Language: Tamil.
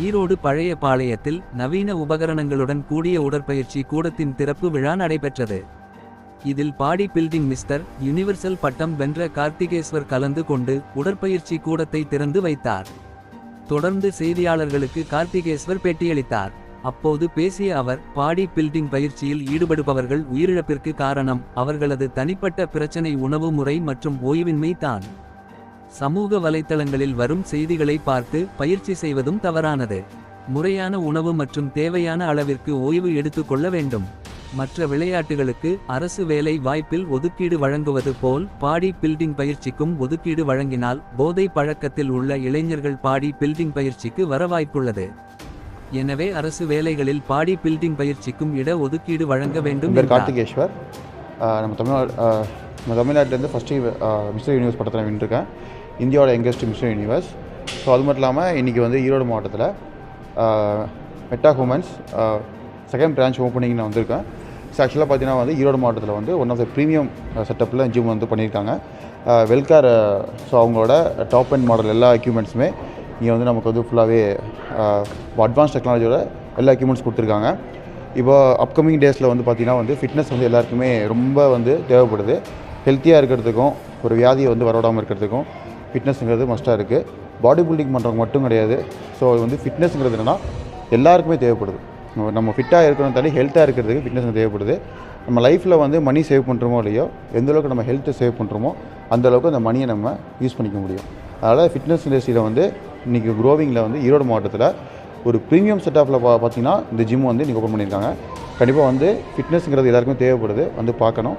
ஈரோடு பழைய பாளையத்தில் நவீன உபகரணங்களுடன் கூடிய உடற்பயிற்சி கூடத்தின் திறப்பு விழா நடைபெற்றது. இதில் பாடி பில்டிங் மிஸ்டர் யுனிவர்சல் பட்டம் வென்ற கார்த்திகேஸ்வர் கலந்து கொண்டு உடற்பயிற்சி கூடத்தை திறந்து வைத்தார். தொடர்ந்து செய்தியாளர்களுக்கு கார்த்திகேஸ்வர் பேட்டியளித்தார். அப்போது பேசிய அவர் பாடி பில்டிங் பயிற்சியில் ஈடுபடுபவர்கள் உயிரிழப்பிற்கு காரணம் அவர்களது தனிப்பட்ட பிரச்சனை உணவு முறை மற்றும் ஓய்வின்மை தான். சமூக வலைத்தளங்களில் வரும் செய்திகளை பார்த்து பயிற்சி செய்வதும் தவறானது. முறையான உணவு மற்றும் தேவையான அளவிற்கு ஓய்வு எடுத்துக்கொள்ள வேண்டும். மற்ற விளையாட்டுகளுக்கு அரசு வேலை வாய்ப்பில் ஒதுக்கீடு வழங்குவது போல் பாடி பில்டிங் பயிற்சிக்கும் ஒதுக்கீடு வழங்கினால் போதை பழக்கத்தில் உள்ள இளைஞர்கள் பாடி பில்டிங் பயிற்சிக்கு வர வாய்ப்புள்ளது. எனவே அரசு வேலைகளில் பாடி பில்டிங் பயிற்சிக்கும் இட ஒதுக்கீடு வழங்க வேண்டும். கார்த்திகேஸ்வர். நம்ம தமிழ்நாடு நம்ம தமிழ்நாட்டிலேருந்து ஃபஸ்ட்டு மிஸ்டர் யூனிவர்ஸ் படத்தில் வின்றிருக்கேன் இந்தியாவோட யங்கஸ்ட் மிஷன் யூனிவர்ஸ் ஸோ அது மட்டும் இல்லாமல் இன்றைக்கி வந்து ஈரோடு மாவட்டத்தில் Meta humans second branch opening நான் வந்திருக்கேன். ஸோ ஆக்சுவலாக பார்த்தீங்கன்னா வந்து ஈரோடு மாவட்டத்தில் வந்து ஒன் ஆஃப் த ப்ரீமியம் செட்டப்பில் ஜிம் வந்து பண்ணியிருக்காங்க. வெல்கார் ஸோ அவங்களோட டாப் அண்ட் மாடல் எல்லா எக்யூப்மெண்ட்ஸுமே இங்கே வந்து நமக்கு வந்து ஃபுல்லாகவே அட்வான்ஸ் டெக்னாலஜியோட எல்லா எக்யூப்மெண்ட்ஸ் கொடுத்துருக்காங்க. இப்போ அப்கமிங் டேஸில் வந்து பார்த்திங்கன்னா வந்து ஃபிட்னஸ் வந்து எல்லாருக்குமே ரொம்ப வந்து தேவைப்படுது. ஹெல்த்தியாக இருக்கிறதுக்கும் ஒரு வியாதியை வந்து வரவிடாமல் இருக்கிறதுக்கும் ஃபிட்னஸ்ங்கிறது மஸ்ட்டாக இருக்குது பாடி பில்டிங் பண்ணுறவங்க மட்டும் கிடையாது. ஸோ அது வந்து ஃபிட்னஸ்ங்கிறது என்னென்னா எல்லாருக்குமே தேவைப்படுது. நம்ம- ஃபிட்டாக இருக்கணும் தாண்டி ஹெல்த்தாக இருக்கிறதுக்கு ஃபிட்னஸ் தேவைப்படுது. நம்ம லைஃப்பில் வந்து மணி சேவ் பண்ணுறோமோ இல்லையோ எந்த அளவுக்கு நம்ம ஹெல்த்தை சேவ் பண்ணுறோமோ அந்த அளவுக்கு அந்த மணியை நம்ம யூஸ் பண்ணிக்க முடியும். அதனால் ஃபிட்னஸ் இண்டஸ்ட்ரியில் வந்து இன்றைக்கி க்ரோவிங்கில் வந்து ஈரோடு மாவட்டத்தில் ஒரு ப்ரீமியம் செட் ஆஃபில் பா பார்த்தீங்கன்னா இந்த ஜிம் வந்து இன்றைக்கி ஓப்பன் பண்ணியிருக்காங்க கண்டிப்பாக வந்து ஃபிட்னஸ்ங்கிறது எல்லாருக்குமே தேவைப்படுது. வந்து பார்க்கணும்.